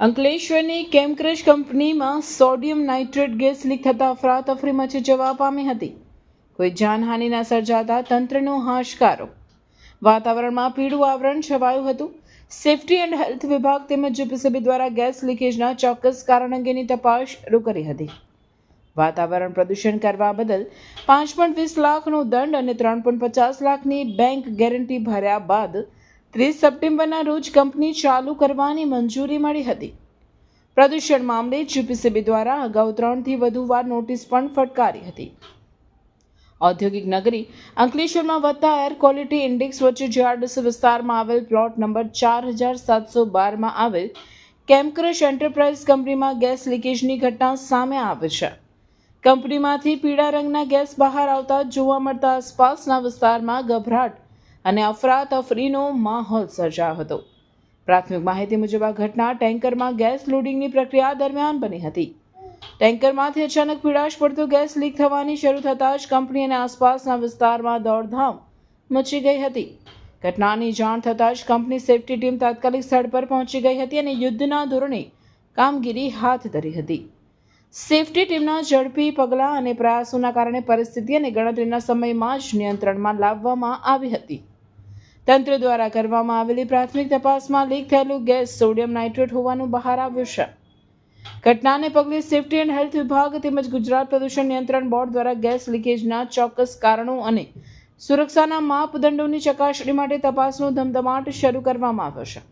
અંકલેશ્વરની કેમક્રશ કંપનીમાં sodium nitrate gas leak થતાં અફરાતફરી મચી જવા પામી હતી. કોઈ જાનહાનિના સર્જાતા તંત્રનો હાશકારો. વાતાવરણમાં પીળું આવરણ છવાયું હતું. સેફટી એન્ડ હેલ્થ વિભાગ તેમજ જીપીસીબી દ્વારા ગેસ લીકેજના ચોક્કસ કારણ અંગેની તપાસ શરૂ કરી હતી. વાતાવરણ પ્રદૂષણ કરવા બદલ પાંચ વીસ લાખનો દંડ અને ત્રણ પચાસ લાખની બેંક ગેરંટી ભર્યા બાદ ત્રીસ સપ્ટેમ્બરના રોજ કંપની ચાલુ કરવાની મંજૂરી મળી હતી. પ્રદૂષણ મામલે જીપીસીબી દ્વારા અગાઉ ત્રણથી વધુ વાર નોટિસ પણ ફટકારી હતી. ઔદ્યોગિક નગરી અંકલેશ્વરમાં વધતા એર ક્વોલિટી ઇન્ડેક્સ વચ્ચે જીઆરડીસી વિસ્તારમાં આવેલ પ્લોટ નંબર ચાર હજાર સાતસો બારમાં આવેલ કેમક્રશ એન્ટરપ્રાઇઝ કંપનીમાં ગેસ લીકેજની ઘટના સામે આવે છે. કંપનીમાંથી પીળા રંગના ગેસ બહાર આવતા જોવા મળતા આસપાસના વિસ્તારમાં ગભરાટ અને અફરાતફરીનો માહોલ સર્જાયો હતો. પ્રાથમિક માહિતી મુજબ આ ઘટના ટેન્કરમાં ગેસ લોડિંગની પ્રક્રિયા દરમિયાન બની હતી. ટેન્કરમાંથી અચાનક પીડાશ પડતો ગેસ લીક થવાની શરૂ થતાં જ કંપની અને આસપાસના વિસ્તારમાં દોડધામ મચી ગઈ હતી. ઘટનાની જાણ થતાં જ કંપની સેફટી ટીમ તાત્કાલિક સ્થળ પર પહોંચી ગઈ હતી અને યુદ્ધના ધોરણે કામગીરી હાથ ધરી હતી. સેફ્ટી ટીમના ઝડપી પગલાં અને પ્રયાસોના કારણે પરિસ્થિતિ અને ગણતરીના સમયમાં જ નિયંત્રણમાં લાવવામાં આવી હતી. તંત્ર દ્વારા કરવામાં આવેલી પ્રાથમિક તપાસમાં લીક થયેલું ગેસ સોડિયમ નાઇટ્રેટ હોવાનું બહાર આવ્યું છે. ઘટનાને પગલે સેફટી એન્ડ હેલ્થ વિભાગ તેમજ ગુજરાત પ્રદૂષણ નિયંત્રણ બોર્ડ દ્વારા ગેસ લીકેજના ચોક્કસ કારણો અને સુરક્ષાના માપદંડોની ચકાસણી માટે તપાસનો ધમધમાટ શરૂ કરવામાં આવ્યો છે.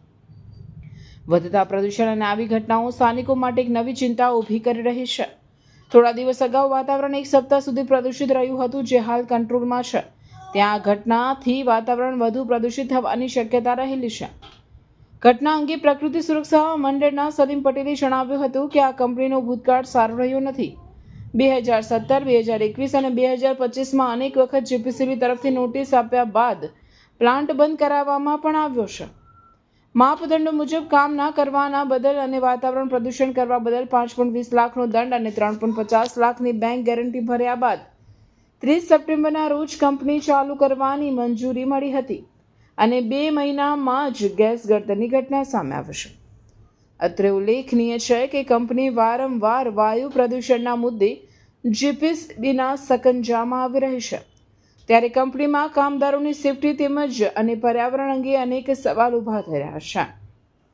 વધતા પ્રદૂષણ અને આવી ઘટનાઓ સ્થાનિકો માટે એક નવી ચિંતા ઊભી કરી રહી છે. થોડા દિવસ અગાઉ વાતાવરણ એક સપ્તાહ સુધી પ્રદૂષિત રહ્યું હતું, જે હાલ કંટ્રોલમાં છે. ત્યાં ઘટનાથી વાતાવરણ વધુ પ્રદૂષિત થવાની શક્યતા રહેલી છે. ઘટના અંગે પ્રકૃતિ સુરક્ષા મંડળના સલીમ પટેલે જણાવ્યું હતું કે આ કંપનીનો ભૂતકાળ સારો રહ્યો નથી. બે હજાર સત્તર, બે હજાર એકવીસ અને બે હજાર પચીસમાં અનેક વખત જીપીસીબી તરફથી નોટિસ આપ્યા બાદ પ્લાન્ટ બંધ કરાવવામાં પણ આવ્યો છે. માપદંડો મુજબ કામ ના કરવાના બદલ અને વાતાવરણ પ્રદૂષણ કરવા બદલ પાંચ વીસ લાખનો દંડ અને ત્રણ પચાસ લાખની બેંક ગેરંટી ભર્યા બાદ ત્રીસ સપ્ટેમ્બરના રોજ કંપની ચાલુ કરવાની મંજૂરી મળી હતી અને બે મહિનામાં જ ગેસ ગળતરની ઘટના સામે આવશે અત્રે ઉલ્લેખનીય છે કે કંપની વારંવાર વાયુ પ્રદૂષણના મુદ્દે જીપીસીબીના સકંજામાં આવી રહી છે. ત્યારે કંપનીમાં કામદારોની સેફટી તેમજ અને પર્યાવરણ અંગે અનેક સવાલ ઊભા થઈ રહ્યા છે.